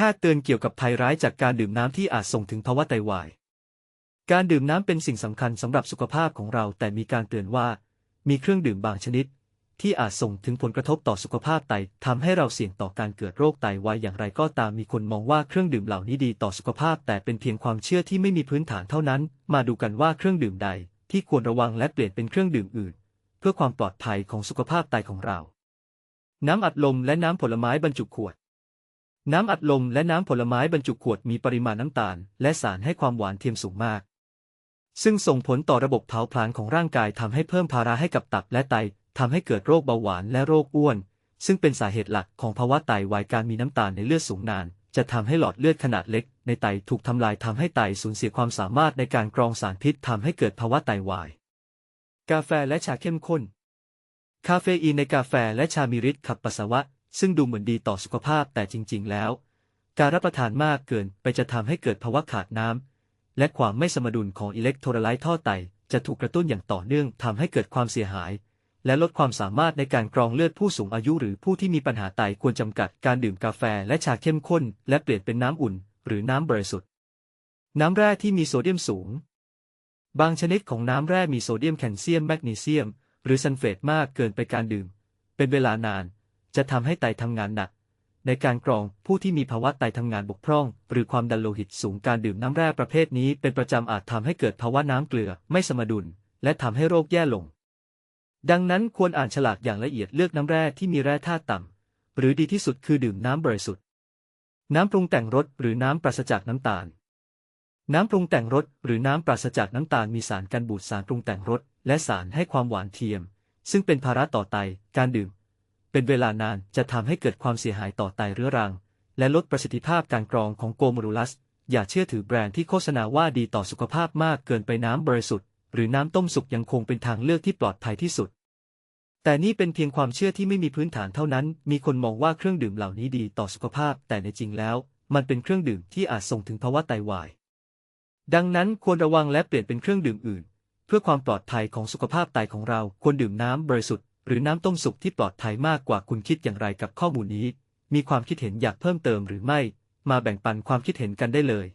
พทย์เตือนเกี่ยวกับภัยร้ายจากการดื่มน้ำที่อาจส่งถึงภาวะไตวาย การดื่มน้ำเป็นสิ่งสำคัญสำหรับสุขภาพของเราแต่มีการเตือนว่า มีเครื่องดื่มบางชนิด ที่อาจส่งถึงผลกระทบต่อสุขภาพไตทำให้เราเสี่ยงต่อการเกิดโรคไตวายอย่างไรก็ตามมีคนมองว่าเครื่องดื่มเหล่านี้ดีต่อสุขภาพ แต่เป็นเพียงความเชื่อที่ไม่มีพื้นฐานเท่านั้น มาดูกันว่าเครื่องดื่มใด ที่ควรระวังและเปลี่ยนเป็นเครื่องดื่มอื่น เพื่อความปลอดภัยของสุขภาพไตของเรา น้ำอัดลมและน้ำผลไม้บรรจุขวด น้ำอัดลมและน้ำผลไม้บรรจุขวดมีปริมาณน้ำตาล และสารให้ความหวานเทียมสูงมาก ซึ่งส่งผลต่อระบบเผาผลาญของร่างกายทำให้เพิ่มภาระให้กับตับและไตทำให้เกิดโรคเบาหวานและโรคอ้วน ซึ่งเป็นสาเหตุหลักของภาวะไตวายการมีน้ำตาลในเลือดสูงนาน จะทำให้หลอดเลือดขนาดเล็ก ในไตถูกทำลายทำให้ไตสูญเสียความสามารถในการกรองสารพิษทำให้เกิดภาวะไตวาย กาแฟและชาเข้มข้น คาเฟอีนในกาแฟและชามีฤทธิ์ขับปัสสาวะ ซึ่งดูเหมือนดีต่อสุขภาพแต่จริง ๆ แล้ว การรับประทานมากเกินไปจะทำให้เกิดภาวะขาดน้ำและความไม่สมดุลของอิเล็กโทรไลต์ท่อไตจะถูกกระตุ้นอย่างต่อเนื่องทำให้เกิดความเสียหาย และลดความสามารถในการกรองเลือดผู้สูงอายุหรือผู้ที่มีปัญหาไตควรจำกัดการดื่มกาแฟและชาเข้มข้น และเปลี่ยนเป็นน้ำอุ่น หรือน้ำบริสุทธิ์ น้ำแร่ที่มีโซเดียมสูง บางชนิดของน้ำแร่มีโซเดียมแคลเซียมแมกนีเซียม หรือซัลเฟตมากเกินไปการดื่ม เป็นเวลานาน จะทำให้ไตทำงานหนัก ในการกรองผู้ที่มีภาวะไตทำงานบกพร่อง หรือความดันโลหิตสูงการดื่มน้ำแร่ประเภทนี้เป็นประจำอาจทำให้เกิดภาวะน้ำเกลือไม่สมดุล และทำให้โรคแย่ลง ดังนั้นควรอ่านฉลากอย่างละเอียดเลือกน้ำแร่ที่มีแร่ธาตุต่ำหรือดีที่สุดคือดื่มน้ำบริสุทธิ์ น้ำปรุงแต่งรสหรือน้ำปราศจากน้ำตาลน้ำปรุงแต่งรสหรือน้ำปราศจากน้ำตาลมีสารกันบูดสารปรุงแต่งรสและสารให้ความหวานเทียม ซึ่งเป็นภาระต่อไต การดื่ม เป็นเวลานานจะทำให้เกิดความเสียหายต่อไตเรื้อรัง และลดประสิทธิภาพการกรองของโกมรูลัส อย่าเชื่อถือแบรนด์ที่โฆษณาว่าดีต่อสุขภาพมากเกินไปน้ำบริสุทธิ์ หรือน้ำต้มสุกยังคงเป็นทางเลือกที่ปลอดภัยที่สุด แต่นี่เป็นเพียงความเชื่อที่ไม่มีพื้นฐานเท่านั้น มีคนมองว่าเครื่องดื่มเหล่านี้ดีต่อสุขภาพ แต่ในจริงแล้ว มันเป็นเครื่องดื่มที่อาจส่งถึงภาวะไตวาย ดังนั้นควรระวังและเปลี่ยนเป็นเครื่องดื่มอื่น เพื่อความปลอดภัยของสุขภาพไตของเราควรดื่มน้ำบริสุทธิ์ หรือน้ำต้มสุกที่ปลอดภัยมากกว่าคุณคิดอย่างไรกับข้อมูลนี้ มีความคิดเห็นอยากเพิ่มเติมหรือไม่ มาแบ่งปันความคิดเห็นกันได้เลย